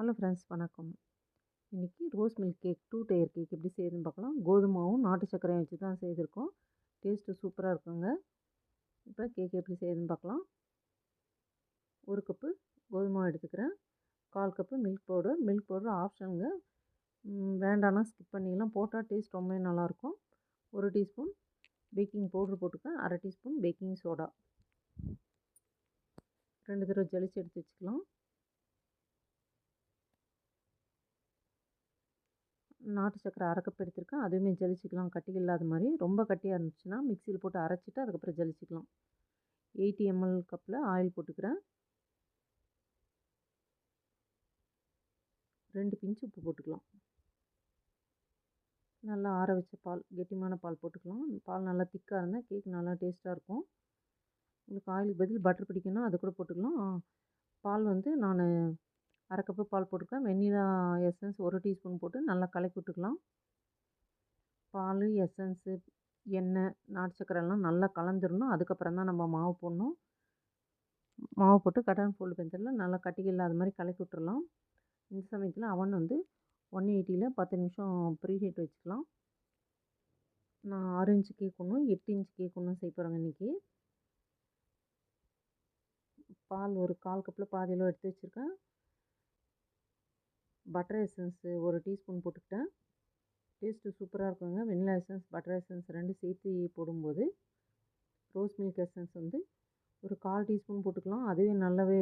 Hello friends வணக்கம். இன்றைக்கி rose milk cake two tier cake எப்படி செய்யுதுன்னு பார்க்கலாம். கோதுமாவும் நாட்டு சர்க்கரையும் வச்சு தான் செய்திருக்கோம். டேஸ்ட்டு சூப்பராக இருக்குங்க. இப்போ கேக் எப்படி செய்யுதுன்னு பார்க்கலாம். ஒரு கப்பு கோதுமாவை எடுத்துக்கிறேன். கால் cup milk powder. Milk powder ஆப்ஷனுங்க. வேண்டாம்னா ஸ்கிப் பண்ணிக்கலாம் போட்டால் டேஸ்ட் ரொம்பவே நல்லாயிருக்கும். ஒரு டீஸ்பூன் பேக்கிங் பவுட்ரு போட்டுக்கேன் அரை டீஸ்பூன் பேக்கிங் சோடா. ரெண்டு தடவை ஜலிச்சு எடுத்து வச்சுக்கலாம். நாட்டு சக்கரை அரை எடுத்திருக்கேன். அதுவுமே ஜலிச்சிக்கலாம். கட்டி இல்லாத மாதிரி ரொம்ப கட்டியாக இருந்துச்சுன்னா மிக்சியில் போட்டு அரைச்சிட்டு அதுக்கப்புறம் ஜலிச்சிக்கலாம். எயிட்டி எம்எல் கப்பில் ஆயில் போட்டுக்கிறேன். ரெண்டு பிஞ்சு உப்பு போட்டுக்கலாம். நல்லா ஆற வச்ச பால் கெட்டியமான பால் போட்டுக்கலாம். பால் நல்லா திக்காக இருந்தால் கேக் நல்லா டேஸ்ட்டாக இருக்கும். உங்களுக்கு ஆயிலுக்கு பதில் பட்டர் பிடிக்குன்னா அது கூட போட்டுக்கலாம். பால் வந்து நான் அரை கப்பு பால் போட்டுருக்கேன் வெண்ணிலா எசன்ஸ் ஒரு டீஸ்பூன் போட்டு நல்லா கலக்கி விட்டுக்கலாம். பால் எசன்ஸு எண்ணெய் நாட்டு சக்கரைலாம் நல்லா கலந்துடணும் அதுக்கப்புறம் தான் நம்ம மாவு போடணும். மாவு போட்டு கட்டன் ஃபோல்டு பெஞ்சரில் நல்லா கட்டிகள் இல்லாத மாதிரி கலக்கி விட்டுறலாம். இந்த சமயத்தில் அவன் வந்து ஒன் எயிட்டியில் பத்து நிமிஷம் ப்ரீ ஹீட் வச்சுக்கலாம். நான் ஆறு இன்ச்சு கேக் ஒன்றும் எட்டு இன்ச்சு கேக் ஒன்றும் செய்ய போகிறேங்க இன்றைக்கி பால் ஒரு கால் கப்பில் பாதியில் எடுத்து வச்சுருக்கேன். பட்டர் எசன்ஸு ஒரு டீஸ்பூன் போட்டுக்கிட்டேன். டேஸ்ட்டு சூப்பராக இருக்குங்க. வெண்ணிலா எசன்ஸ் பட்டர் எசன்ஸ் ரெண்டு சேர்த்து போடும்போது ரோஸ் மில்க் எசன்ஸ் வந்து ஒரு கால் டீஸ்பூன் போட்டுக்கலாம். அதுவே நல்லாவே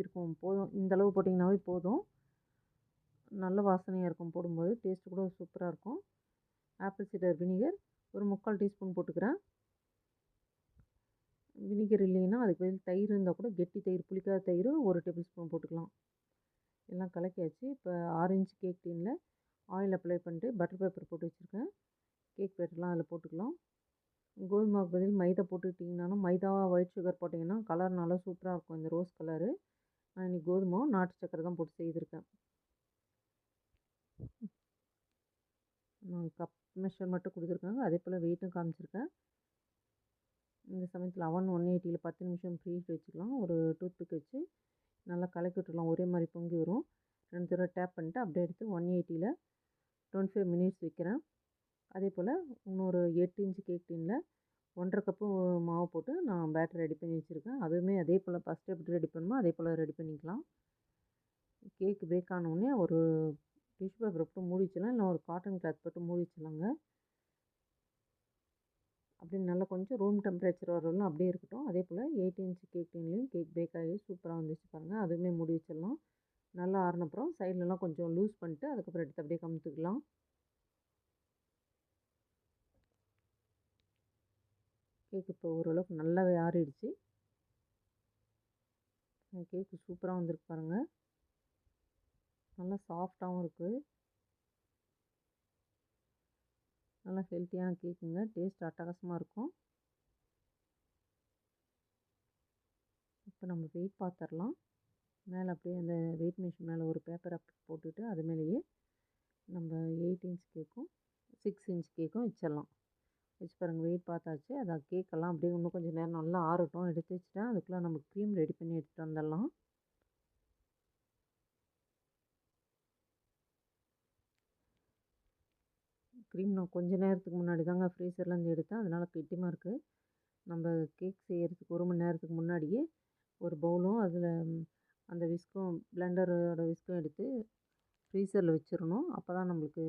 இருக்கும். போதும். இந்தளவு போட்டிங்கனாவே போதும். நல்ல வாசனையாக இருக்கும் போடும்போது. டேஸ்ட்டு கூட சூப்பராக இருக்கும். ஆப்பிள் சீடர் வினிகர் ஒரு முக்கால் டீஸ்பூன் போட்டுக்கிறேன். வினிகர் இல்லைன்னா அதுக்கு பதில் தயிர் இருந்தால் கூட கெட்டி தயிர் புளிக்காத தயிர் ஒரு டேபிள் ஸ்பூன் போட்டுக்கலாம். எல்லாம் கலக்கியாச்சு. இப்போ ஆரஞ்சு கேக் டீனில் ஆயில் அப்ளை பண்ணிட்டு பட்டர் பேப்பர் போட்டு வச்சுருக்கேன். கேக் பேட்டர்லாம் அதில் போட்டுக்கலாம். கோதுமாவுக்கு பதில் மைதா போட்டுக்கிட்டிங்கனாலும் மைதா ஒயிட் சுகர் போட்டிங்கன்னா கலர் நல்லா சூப்பராக இருக்கும். இந்த ரோஸ் கலரு நான் இன்றைக்கி கோதுமாவும் நாட்டு சக்கரை தான் போட்டு செய்திருக்கேன். நான் கப் மெஷர் மட்டும் கொடுத்துருக்காங்க. அதே போல் வெயிட்டும் காமிச்சிருக்கேன். இந்த சமயத்தில் அவன் ஒன் எயிட்டியில் பத்து நிமிஷம் ஃப்ரீ வச்சுக்கலாம். ஒரு டூத்பிக் வச்சு நல்லா கலக்கி விட்டுடலாம். ஒரே மாதிரி பொங்கி வரும். ரெண்டு தடவை டேப் பண்ணிட்டு அப்படியே எடுத்து ஒன் எயிட்டியில் டுவெண்ட்டி ஃபைவ் மினிட்ஸ் வைக்கிறேன். அதே போல் இன்னொரு எட்டு இன்ச்சு கேக் டீனில் ஒன்றரை கப்பு மாவு போட்டு நான் பேட்டர் ரெடி பண்ணி வச்சுருக்கேன். அதுவுமே அதே போல் ஃபஸ்ட்டு எப்படி ரெடி பண்ணுமோ அதே போல் ரெடி பண்ணிக்கலாம். கேக்கு பேக் ஆனவுடனே ஒரு டிஷ்யூ பேப்பர் போட்டு மூடி வச்சிடலாம். இல்லை ஒரு காட்டன் கிளாத் போட்டு மூடி வச்சிடலாங்க. அப்படின்னு நல்லா கொஞ்சம் ரூம் டெம்பரேச்சர் வரலாம் அப்படியே இருக்கட்டும். அதே போல் எயிட் இன்ச் கேக் டீன்லேயும் கேக் பேக் ஆகி சூப்பராக வந்துச்சு பாருங்கள் அதுவுமே மூடி வச்சிடலாம் நல்லா ஆறினப்புறம் சைட்லலாம் கொஞ்சம் லூஸ் பண்ணிட்டு அதுக்கப்புறம் எடுத்து அப்படியே கமுத்துக்கலாம். கேக் இப்போ ஓரளவுக்கு நல்லாவே ஆறிடுச்சு. கேக்கு சூப்பராக வந்திருக்கு பாருங்கள் நல்லா சாஃப்டாகவும் இருக்குது நல்லா ஹெல்த்தியான கேக்குங்க. டேஸ்ட் அட்டகாசமாக இருக்கும். இப்போ நம்ம வெயிட் பார்த்துடலாம் மேலே அப்படியே அந்த வெயிட் மிஷின் மேலே ஒரு பேப்பரை போட்டுட்டு அது மேலேயே நம்ம எயிட் இன்ச் கேக்கும் சிக்ஸ் இன்ச் கேக்கும் வச்சிடலாம். வச்சு பாருங்கள் வெயிட் பார்த்தாச்சு. அதை கேக்கெல்லாம் அப்படியே இன்னும் கொஞ்சம் நேரம் நல்லா ஆறட்டும். எடுத்து வச்சுட்டேன். அதுக்குள்ளே நம்ம க்ரீம் ரெடி பண்ணி எடுத்துகிட்டு வந்துடலாம். க்ரீம் நான் கொஞ்சம் நேரத்துக்கு முன்னாடி தாங்க ஃப்ரீசர்லேருந்து எடுத்தேன். அதனால் கெட்டிமாக இருக்குது நம்ம கேக் செய்கிறதுக்கு ஒரு மணி நேரத்துக்கு முன்னாடியே ஒரு பவுலும் அதில் அந்த விஸ்கும் பிளெண்டரோட விஸ்கும் எடுத்து ஃப்ரீசரில் வச்சிடணும் அப்போ தான் நம்மளுக்கு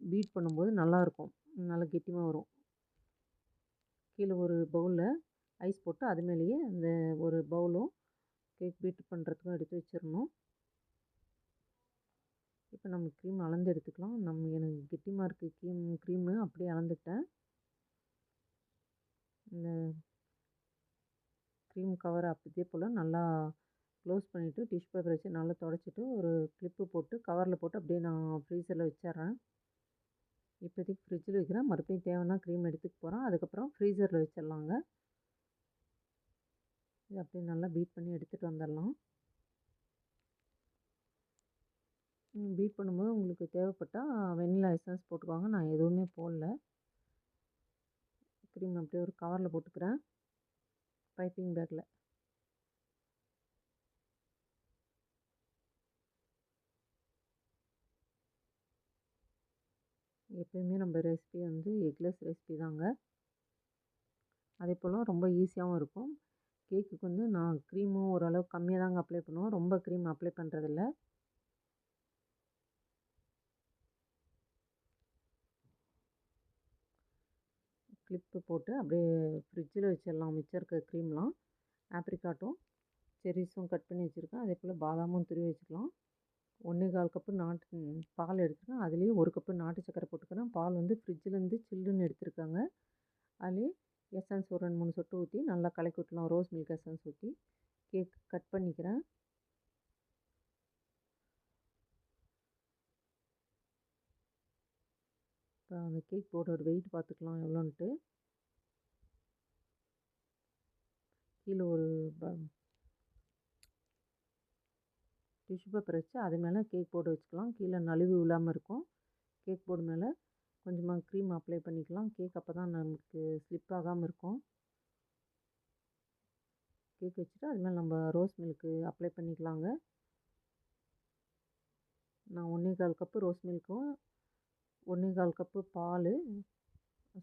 பீட் பண்ணும்போது நல்லாயிருக்கும் நல்லா கெட்டிமாக வரும். கீழே ஒரு பவுலில் ஐஸ் போட்டு அது மேலேயே அந்த ஒரு பவுலும் கேக் பீட் பண்ணுறதுக்கும் எடுத்து வச்சிடணும் இப்போ நம்ம க்ரீம் அளந்து எடுத்துக்கலாம். நம்ம எனக்கு கெட்டிமாக இருக்குது க்ரீம் க்ரீமு அப்படியே அளந்துட்டேன். இந்த க்ரீம் கவரை அப்படியே போல் நல்லா க்ளோஸ் பண்ணிவிட்டு டிஷ் பேப்பர் வச்சு நல்லா தொடச்சிட்டு ஒரு கிளிப்பு போட்டு கவரில் போட்டு அப்படியே நான் ஃப்ரீசரில் வச்சிட்றேன். இப்போதைக்கு ஃப்ரிட்ஜில் வைக்கிறேன். மறுபடியும் தேவைன்னா க்ரீம் எடுத்துக்க போகிறேன் அதுக்கப்புறம் ஃப்ரீசரில் வச்சிடலாங்க. இது அப்படியே நல்லா பீட் பண்ணி எடுத்துகிட்டு வந்துடலாம். பீட் பண்ணும்போது உங்களுக்கு தேவைப்பட்டால் வெண்ணிலா எசன்ஸ் போட்டுக்கோங்க நான் எதுவுமே போடல. க்ரீம் அப்படியே ஒரு கவரில் போட்டுக்கிறேன். பைப்பிங் பேக்கில் எப்பயுமே நம்ம ரெசிபி வந்து எக்லெஸ் ரெசிபி தாங்க. அதே போல் ரொம்ப ஈஸியாகவும் இருக்கும். கேக்குக்கு வந்து நான் க்ரீமும் ஓரளவு கம்மியாக தாங்க அப்ளை பண்ணுவோம் ரொம்ப க்ரீம் அப்ளை பண்ணுறதில்ல கிளிப்பு போட்டு அப்படியே ஃப்ரிட்ஜில் வச்சிடலாம். மிச்சம் இருக்க க்ரீம்லாம் ஆப்ரிக்காட்டும் செரிஸும் கட் பண்ணி வச்சுருக்கேன். அதே போல் பாதாமும் துருவி வச்சுக்கலாம். ஒன்றே கால் கப்பு நாட்டு பால் எடுத்துருக்கேன். அதுலேயே ஒரு கப்பு நாட்டு சக்கரை போட்டுக்கிறேன். பால் வந்து ஃப்ரிட்ஜிலேருந்து சில்லுன்னு எடுத்துருக்காங்க. அதுலேயே எசன்ஸ் ஒரு ரெண்டு மூணு சொட்டு ஊற்றி நல்லா கலக்கி விட்டுலாம் ரோஸ் மில்க் எசன்ஸ் ஊற்றி கேக் கட் பண்ணிக்கிறேன். இப்போ அந்த கேக் போர்டோட வெயிட் பார்த்துக்கலாம் எவ்வளோன்ட்டு. கீழே ஒரு டிஷ்யூ பேப்பர் வச்சு அது மேலே கேக் போர்டு வச்சுக்கலாம். கீழே நழுவி விழாமல் இருக்கும். கேக் போர்டு மேலே கொஞ்சமாக க்ரீம் அப்ளை பண்ணிக்கலாம். கேக் அப்போ தான் நமக்கு ஸ்லிப் ஆகாமல் இருக்கும். கேக் வச்சுட்டு அது மேலே நம்ம ரோஸ் மில்க்கு அப்ளை பண்ணிக்கலாங்க. நான் ஒன்றே கால் கப்பு ரோஸ் மில்க்கும் ஒன்றே கால் கப்பு பால்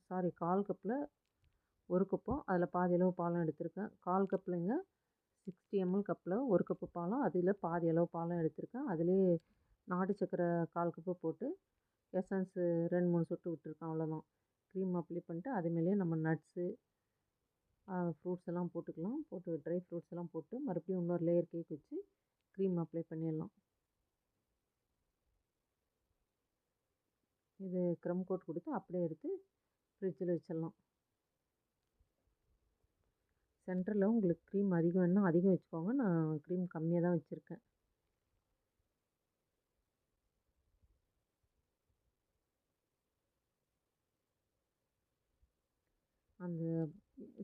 சாரி கால் கப்பில் ஒரு கப்பும் அதில் பாதி அளவு பாலும் எடுத்திருக்கேன். கால் கப்லைங்க சிக்ஸ்டி எம்எல் கப்பில் ஒரு கப்பு பாலும். அதில் பாதி அளவு பாலும் எடுத்திருக்கேன். அதுலேயே நாட்டு சக்கரை கால் கப்பு போட்டு எசன்ஸு ரெண்டு மூணு சொட்டு விட்டுருக்கேன். அவ்வளோதான் க்ரீம் அப்ளை பண்ணிட்டு அதுமேலேயே நம்ம நட்ஸு ஃப்ரூட்ஸ் எல்லாம் போட்டுக்கலாம். போட்டு ட்ரை ஃப்ரூட்ஸ் எல்லாம் போட்டு மறுபடியும் இன்னொரு லேயர் கேக் வச்சு க்ரீம் அப்ளை பண்ணிடலாம். இது க்ரம் கோட் கொடுத்து அப்படியே எடுத்து ஃப்ரிட்ஜில் வச்சிடலாம். சென்டரில் உங்களுக்கு க்ரீம் அதிகம் வேணால் அதிகம் வச்சுக்கோங்க. நான் க்ரீம் கம்மியாக தான் வச்சுருக்கேன். அந்த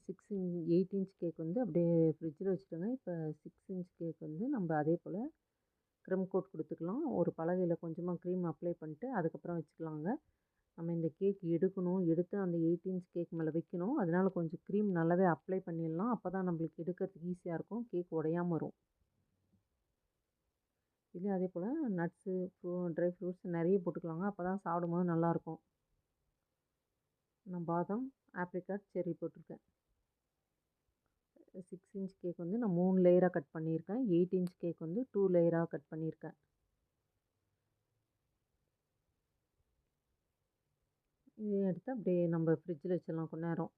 six in eight inch cake வந்து அப்படியே ஃப்ரிட்ஜில் வச்சுட்டோங்க இப்போ சிக்ஸ் இன்ச் கேக் வந்து நம்ம அதே போல் க்ரிம் கோட் கொடுத்துக்கலாம். ஒரு பலகையில் கொஞ்சமாக க்ரீம் அப்ளை பண்ணிட்டு அதுக்கப்புறம் வச்சுக்கலாங்க. நம்ம இந்த கேக் எடுக்கணும். எடுத்து அந்த எயிட் இன்ச் கேக் மேலே வைக்கணும். அதனால் கொஞ்சம் க்ரீம் நல்லாவே அப்ளை பண்ணிடலாம். அப்போ தான் நம்மளுக்கு எடுக்கிறதுக்கு ஈஸியாக இருக்கும். கேக் உடையாமல் வரும். இதுலேயும் அதே போல் நட்ஸு ஃப்ரூ ட்ரை ஃப்ரூட்ஸ் நிறைய போட்டுக்கலாங்க. அப்போ தான் சாப்பிடும்போது நல்லாயிருக்கும் நான் பாதாம் ஆப்ரிகாட் செர்ரி போட்டிருக்கேன். சிக்ஸ் இன்ச் கேக் வந்து நான் மூணு லேயராக கட் பண்ணியிருக்கேன். எயிட் இன்ச் கேக் வந்து டூ லேயராக கட் பண்ணியிருக்கேன். இதையும் எடுத்து அப்படியே நம்ம ஃப்ரிட்ஜில் வச்சிடலாம் கொஞ்ச நேரம்.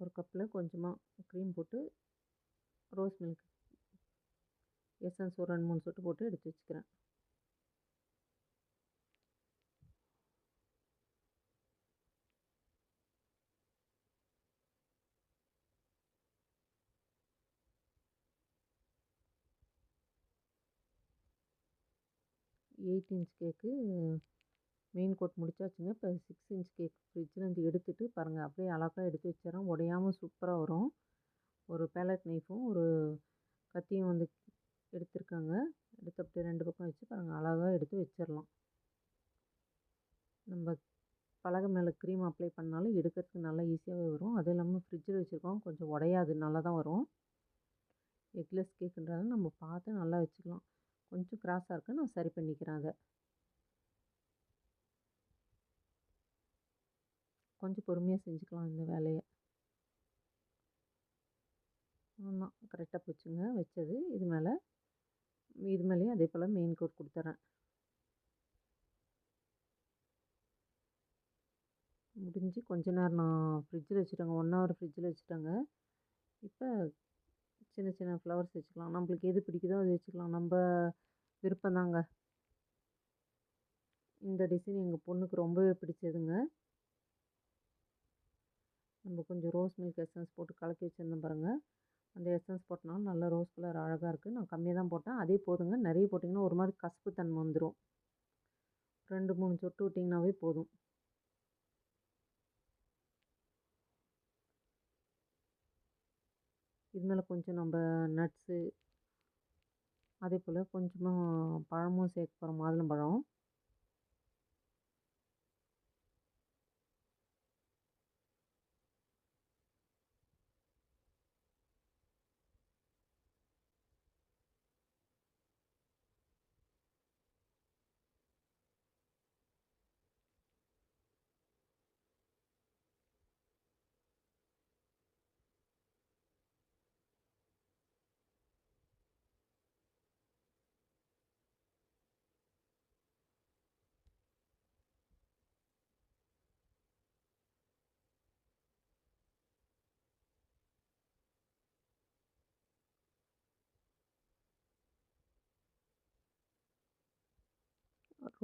ஒரு கப்பில் கொஞ்சமாக க்ரீம் போட்டு ரோஸ் மில்க் எசன்ஸ் ஒரு ரெண்டு மூணு சொட்டு போட்டு எடுத்து வச்சுக்கிறேன். Eight inch cake main coat முடிச்சாச்சுங்க. இப்போ சிக்ஸ் இன்ச் கேக் ஃப்ரிட்ஜிலேருந்து எடுத்துகிட்டு பாருங்கள் அப்படியே அழகாக எடுத்து வச்சிடறோம் உடையாமல் சூப்பராக வரும். ஒரு பேலட் நைஃபும் ஒரு கத்தியும் வந்து எடுத்திருக்காங்க. எடுத்து அப்படியே ரெண்டு பக்கம் வச்சு பாருங்கள் அழகாக எடுத்து வச்சிடலாம். நம்ம பலகை மேலே க்ரீம் அப்ளை பண்ணாலும் எடுக்கிறதுக்கு நல்லா ஈஸியாகவே வரும். அதுவும் இல்லாமல் ஃப்ரிட்ஜில் வச்சுருக்கோம். கொஞ்சம் உடையாது. நல்லா தான் வரும். எக்லெஸ் கேக்குன்றதை நம்ம பார்த்து நல்லா வச்சுக்கலாம். கொஞ்சம் கிராஸாக இருக்குது நான் சரி பண்ணிக்கிறேன் அதை. கொஞ்சம் பொறுமையாக செஞ்சுக்கலாம் இந்த வேலையை. ஆமாம் கரெக்டாக போச்சுங்க. வச்சது. இது மேலே இது மேலேயும் அதே போல் மெயின் கோட் கொடுத்துட்றேன் முடிஞ்சு கொஞ்ச நேரம் நான் ஃப்ரிட்ஜில் வச்சுட்டேங்க. ஒன் ஹவர் ஃப்ரிட்ஜில் வச்சுட்டேங்க. இப்போ சின்ன சின்ன ஃப்ளவர்ஸ் வச்சுக்கலாம். நம்மளுக்கு எது பிடிக்குதோ அது வச்சுக்கலாம். நம்ம விருப்பம்தாங்க இந்த டிசைன் எங்கள் பொண்ணுக்கு ரொம்பவே பிடிச்சதுங்க. நம்ம கொஞ்சம் ரோஸ் மில்க் எசன்ஸ் போட்டு கலக்கி வச்சுருந்தோம் பாருங்கள் அந்த எசன்ஸ் போட்டனால நல்லா ரோஸ் கலர் அழகாக இருக்குது நான் கம்மியாக தான் போட்டேன். அதே போதுங்க. நிறைய போட்டிங்கன்னா ஒரு மாதிரி கசப்பு தன்மை வந்துடும் ரெண்டு மூணு சொட்டு விட்டிங்கனாவே போதும். இது மேலே கொஞ்சம் நம்ம நட்ஸு அதே போல் கொஞ்சமாக பழமும் சேர்க்க போகிறோம் மாதுளம்பழம்.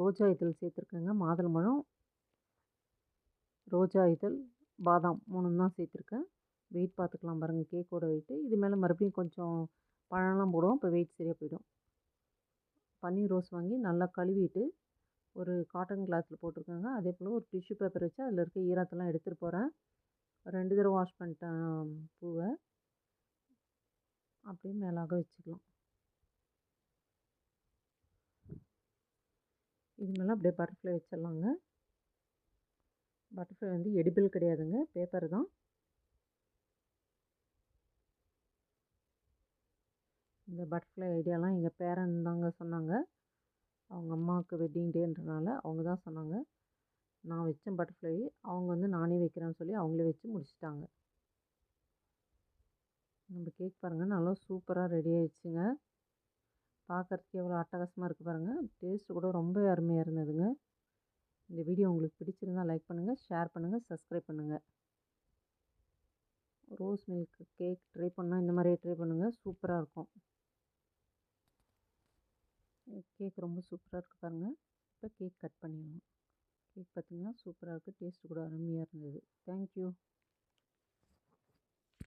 ரோஜா இதழ் சேர்த்துருக்கேங்க. மாதுளம்பழம் ரோஜா இதழ் பாதாம் மூணும் தான் சேர்த்துருக்கேன். வெயிட் பார்த்துக்கலாம் பாருங்கள் கேக்கோட வெயிட்டு இது மேலே மறுபடியும் கொஞ்சம் பழம்லாம் போடுவோம். இப்போ வெயிட் சரியாக போயிடும். பன்னீர் ரோஸ் வாங்கி நல்லா கழுவிட்டு ஒரு காட்டன் கிளாத்தில் போட்டிருக்காங்க. அதே போல் ஒரு டிஷ்யூ பேப்பர் வச்சு அதில் இருக்க ஈரத்தெல்லாம் எடுத்துகிட்டு போகிறேன் ரெண்டு தடவை வாஷ் பண்ணிட்டேன் பூவை. அப்படியே மேலாக வச்சுக்கலாம். இது மேலே அப்படியே பட்டர்ஃப்ளை வச்சிடலாங்க. பட்டர்ஃப்ளை வந்து எடிபிள் கிடையாதுங்க. பேப்பர் தான். இந்த பட்டர்ஃப்ளை ஐடியாலாம் எங்கள் பேரண்ட் தாங்க சொன்னாங்க. அவங்க அம்மாவுக்கு வெட்டிங் டேன்றனால அவங்க தான் சொன்னாங்க. நான் வச்சேன் பட்டர்ஃப்ளை அவங்க வந்து நானே வைக்கிறேன்னு சொல்லி அவங்களே வச்சு முடிச்சிட்டாங்க. நம்ம கேக் பாருங்கள் நல்லா சூப்பராக ரெடி ஆயிடுச்சுங்க. பார்க்குறதுக்கு எவ்வளோ அட்டகாசமாக இருக்குது பாருங்கள் டேஸ்ட்டு கூட ரொம்ப அருமையாக இருந்ததுங்க. இந்த வீடியோ உங்களுக்கு பிடிச்சிருந்தா லைக் பண்ணுங்கள் ஷேர் பண்ணுங்கள் சப்ஸ்கிரைப் பண்ணுங்கள் ரோஸ் மில்க் கேக் ட்ரை பண்ணால் இந்த மாதிரியே ட்ரை பண்ணுங்கள் சூப்பராக இருக்கும். கேக் ரொம்ப சூப்பராக இருக்குது பாருங்கள் இப்போ கேக் கட் பண்ணிடலாம். கேக் பார்த்திங்கன்னா சூப்பராக இருக்குது டேஸ்ட்டு கூட அருமையாக இருந்தது. தேங்க்யூ